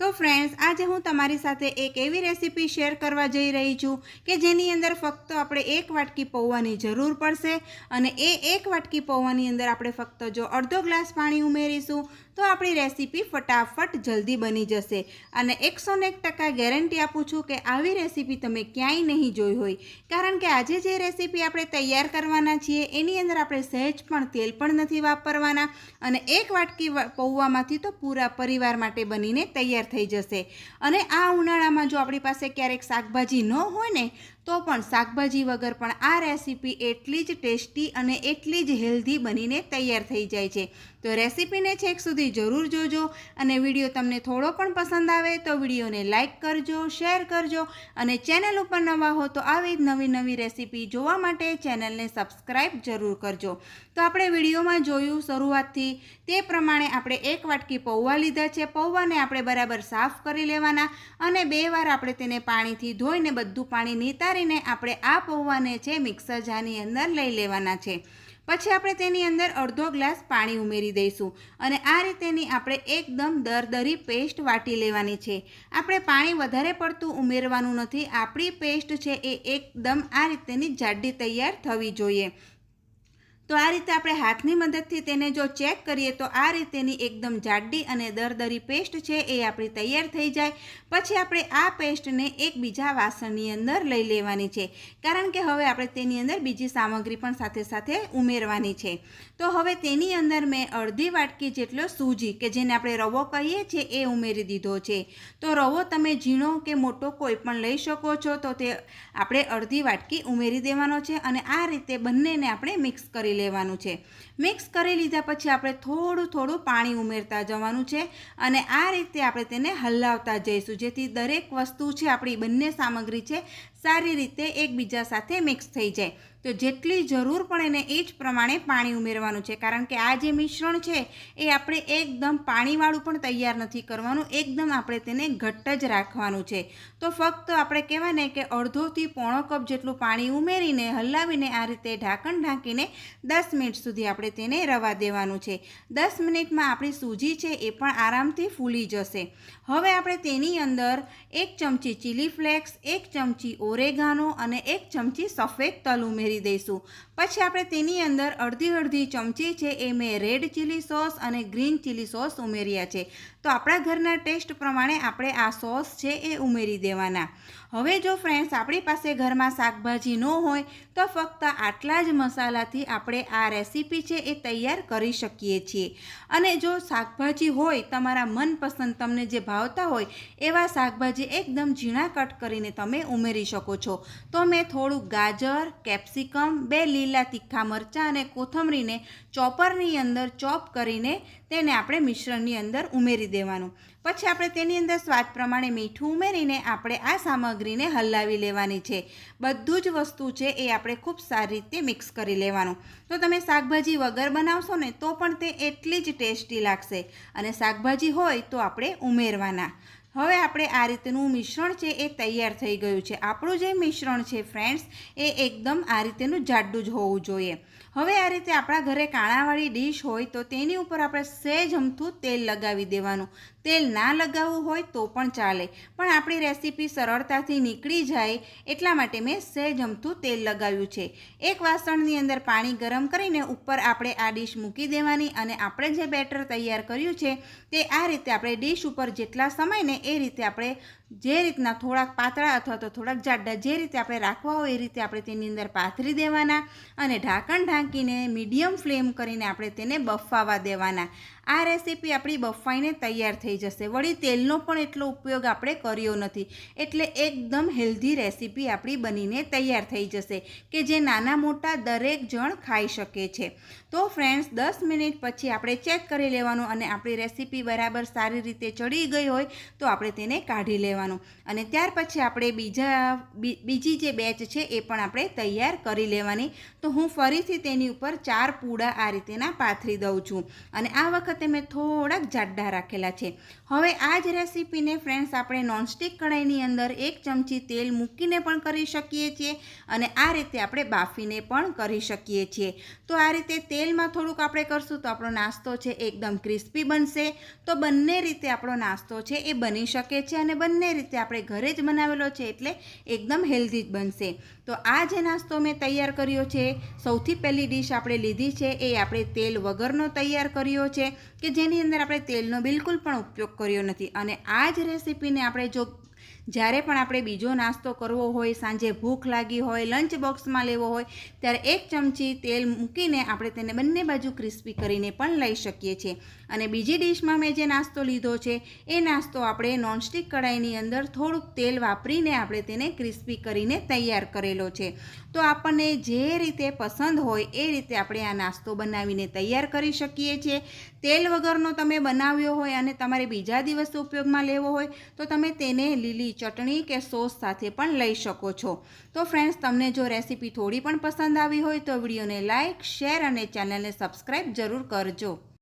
તો ફ્રેન્ડ્સ આજે હું તમારી સાથે એક એવી રેસીપી શેર કરવા જઈ રહી છું કે જેની અંદર ફક્ત આપણે એક વાટકી પૌવાની જરૂર પડશે અને એ એક વાટકી પૌવાની અંદર આપણે ફક્ત જો અડધો ગ્લાસ પાણી ઉમેરીશું, તો આપણી રેસીપી ફટાફટ જલ્દી બની જશે. અને એકસો એક ટકા ગેરંટી આપું છું કે આવી રેસીપી તમે ક્યાંય નહીં જોઈ હોય. કારણ કે આજે જે રેસીપી આપણે તૈયાર કરવાના છીએ, એની અંદર આપણે સહેજ પણ તેલ પણ નથી વાપરવાના અને એક વાટકી પૌવામાંથી તો પૂરા પરિવાર માટે બનીને તૈયાર થઈ જશે. અને આ ઉનાળામાં જો આપણી પાસે ક્યારેક શાકભાજી ન હોય ને તો પણ શાકભાજી વગર પણ આ રેસીપી એટલી જ ટેસ્ટી અને એટલી જ હેલ્ધી બનીને તૈયાર થઈ જાય છે. તો રેસીપીને છેક સુધી જરૂર જોજો અને વીડિયો તમને થોડો પણ પસંદ આવે તો વિડીયોને લાઇક કરજો, શેર કરજો અને ચેનલ ઉપર નવા હો તો આવી જ નવી નવી રેસીપી જોવા માટે ચેનલને સબસ્ક્રાઈબ જરૂર કરજો. તો આપણે વિડીયોમાં જોયું શરૂઆતથી તે પ્રમાણે આપણે એક વાટકી પૌવા લીધા છે. પૌવાને આપણે બરાબર સાફ કરી લેવાના અને બે વાર આપણે તેને પાણીથી ધોઈને બધું પાણી નિતારીને આપણે આ પૌવાને છે મિક્સર જારની અંદર લઈ લેવાના છે. પછી આપણે તેની અંદર અડધો ગ્લાસ પાણી ઉમેરી દઈશું અને આ રીતેની આપણે એકદમ દરદરી પેસ્ટ વાટી લેવાની છે. આપણે પાણી વધારે પડતું ઉમેરવાનું નથી. આપણી પેસ્ટ છે એ એકદમ આ રીતેની જાડી તૈયાર થવી જોઈએ. તો આ રીતે આપણે હાથની મદદથી તેને જો ચેક કરીએ તો આ રીતેની એકદમ જાડી અને દરદરી પેસ્ટ છે એ આપણી તૈયાર થઈ જાય. પછી આપણે આ પેસ્ટને એક બીજા વાસણની અંદર લઈ લેવાની છે. કારણ કે હવે આપણે તેની અંદર બીજી સામગ્રી પણ સાથે સાથે ઉમેરવાની છે. તો હવે તેની અંદર મેં અડધી વાટકી જેટલો સૂજી કે જેને આપણે રવો કહીએ છીએ એ ઉમેરી દીધો છે. તો રવો તમે ઝીણો કે મોટો કોઈ પણ લઈ શકો છો તો તે આપણે અડધી વાટકી ઉમેરી દેવાનો છે અને આ રીતે બંનેને આપણે મિક્સ કરી લેવાનું છે. મિક્સ કરી લીધા પછી આપણે થોડું થોડું પાણી ઉમેરતા જવાનું છે અને આ રીતે આપણે તેને હલાવતા જઈશું. જેથી દરેક વસ્તુ છે, આપણી બંને સામગ્રી છે સારી રીતે એકબીજા સાથે મિક્સ થઈ જાય. તો જેટલી જરૂર પડે એને એ જ પ્રમાણે પાણી ઉમેરવાનું છે. કારણ કે આ જે મિશ્રણ છે, એ આપણે એકદમ પાણીવાળું પણ તૈયાર નથી કરવાનું. એકદમ આપણે તેને ઘટ્ટ જ રાખવાનું છે. તો ફક્ત આપણે કહેવાય ને કે અડધોથી પોણો કપ જેટલું પાણી ઉમેરીને, હલાવીને આ રીતે ઢાંકણ ઢાંકીને દસ મિનિટ સુધી આપણે તેને રવા દેવાનું છે. દસ મિનિટમાં આપણી સૂજી છે એ પણ આરામથી ફૂલી જશે. હવે આપણે તેની અંદર એક ચમચી ચીલી ફ્લેક્સ એક ચમચી ઓરેગાનો અને એક ચમચી સફેદ તલ ઉમેરી દઈશું. પછી આપણે તેની અંદર અડધી અડધી ચમચી છે એ મેં રેડ ચીલી સોસ અને ગ્રીન ચીલી સોસ ઉમેર્યા છે. તો આપણા ઘરના ટેસ્ટ પ્રમાણે આપણે આ સોસ છે એ ઉમેરી દેવાના. હવે જો ફ્રેન્ડ્સ આપણી પાસે ઘરમાં શાકભાજી ન હોય, તો ફક્ત આટલા જ મસાલાથી આપણે આ રેસીપી છે એ તૈયાર કરી શકીએ છીએ. અને જો શાકભાજી હોય, તમારા મનપસંદ તમને જે ભાવતા હોય, એવા શાકભાજી એકદમ ઝીણા કટ કરીને તમે ઉમેરી શકો છો. તો મેં થોડું ગાજર, કેપ્સિકમ, બે લીલા તીખા મરચાં અને કોથમરીને ચોપરની અંદર ચોપ કરીને તેને આપણે મિશ્રણની અંદર ઉમેરી દેવાનું. પછી આપણે તેની અંદર સ્વાદ પ્રમાણે મીઠું ઉમેરીને આપણે આ સામગ્રીને હલાવી લેવાની છે. બધું જ વસ્તુ છે એ આપણે ખૂબ સારી રીતે મિક્સ કરી લેવાનું. તો તમે શાકભાજી વગર બનાવશો ને તો પણ તે એટલી જ ટેસ્ટી લાગશે. અને શાકભાજી હોય તો આપણે ઉમેરવાના. હવે આપણે આ રીતનું મિશ્રણ છે એ તૈયાર થઈ ગયું છે. આપણું જે મિશ્રણ છે ફ્રેન્ડ્સ એ એકદમ આ રીતેનું જાડું જ હોવું જોઈએ. હવે આ રીતે આપણા ઘરે કાણાવાળી ડીશ હોય તો તેની ઉપર આપણે સહેજ અમથું તેલ લગાવી દેવાનું. તેલ ના લગાવવું હોય તો પણ ચાલે. પણ આપણી રેસીપી સરળતાથી નીકળી જાય એટલા માટે મેં સહેજ અમથું તેલ લગાવ્યું છે. એક વાસણની અંદર પાણી ગરમ કરીને ઉપર આપણે આ ડીશ મૂકી દેવાની અને આપણે જે બેટર તૈયાર કર્યું છે તે આ રીતે આપણે ડીશ ઉપર જેટલા સમયને એ રીતે આપણે જે રીતના થોડાક પાતળા અથવા તો થોડાક જાડા જે રીતે આપણે રાખવા હોય એ રીતે આપણે તેની અંદર પાથરી દેવાના અને ઢાંકણ ઢાંકીને મીડિયમ ફ્લેમ કરીને આપણે તેને બફાવા દેવાના. આ રેસીપી આપણી બફાઈને તૈયાર થઈ જશે. વળી તેલનો પણ એટલો ઉપયોગ આપણે કર્યો નથી. એટલે એકદમ હેલ્ધી રેસીપી આપણી બનીને તૈયાર થઈ જશે કે જે નાના મોટા દરેક જણ ખાઈ શકે છે. તો ફ્રેન્ડ્સ, દસ મિનિટ પછી આપણે ચેક કરી લેવાનું અને આપણી રેસીપી બરાબર સારી રીતે ચડી ગઈ હોય તો આપણે તેને કાઢી લેવાનું. અને ત્યાર પછી આપણે બીજા બીજી જે બેચ છે એ પણ આપણે તૈયાર કરી લેવાની. તો હું ફરીથી તેની ઉપર ચાર પૂડા આ રીતેના પાથરી દઉં છું. અને આ વખતે મેં થોડાક જાડા રાખેલા છે. હવે આ જ રેસીપીને ફ્રેન્ડ્સ આપણે નોનસ્ટિક કઢાઈની અંદર એક ચમચી તેલ મૂકીને પણ કરી શકીએ છીએ અને આ રીતે આપણે બાફીને પણ કરી શકીએ છીએ. તો આ રીતે તેલમાં થોડુંક આપણે કરશું તો આપણો નાસ્તો છે એકદમ ક્રિસ્પી બનશે. તો બંને રીતે આપણો નાસ્તો છે એ બની શકે છે અને બંને રીતે આપણે ઘરે જ બનાવેલો છે એટલે એકદમ હેલ્ધી જ બનશે. તો આ જે નાસ્તો મેં તૈયાર કર્યો છે, સૌથી પહેલી ડીશ આપણે લીધી છે એ આપણે તેલ વગરનો તૈયાર કર્યો છે. કે જેની અંદર આપણે તેલનો બિલકુલ પણ ઉપયોગ કર્યો નથી. અને આ જ રેસીપીને આપણે જો જ્યારે પણ આપણે બીજો નાસ્તો કરવો હોય, સાંજે ભૂખ લાગી હોય લંચ બોક્સમાં લેવો હોય, ત્યારે એક ચમચી તેલ મૂકીને આપણે તેને બંને બાજુ ક્રિસ્પી કરીને પણ લઈ શકીએ છીએ. અને બીજી ડીશમાં મેં જે નાસ્તો લીધો છે, એ નાસ્તો આપણે નોનસ્ટિક કઢાઈની અંદર થોડુંક તેલ વાપરીને આપણે તેને ક્રિસ્પી કરીને તૈયાર કરેલો છે. તો આપણને જે રીતે પસંદ હોય, એ રીતે આપણે આ નાસ્તો બનાવીને તૈયાર કરી શકીએ છીએ. તેલ વગરનો તમે બનાવ્યો હોય અને તમારે બીજા દિવસે ઉપયોગમાં લેવો હોય, તો તમે તેને લીલી ચટણી કે સોસ સાથે પણ લઈ શકો છો. તો ફ્રેન્ડ્સ તમને જો રેસીપી થોડી પણ પસંદ આવી હોય તો વિડીયોને લાઇક શેર અને ચેનલને સબસ્ક્રાઈબ જરૂર કરજો.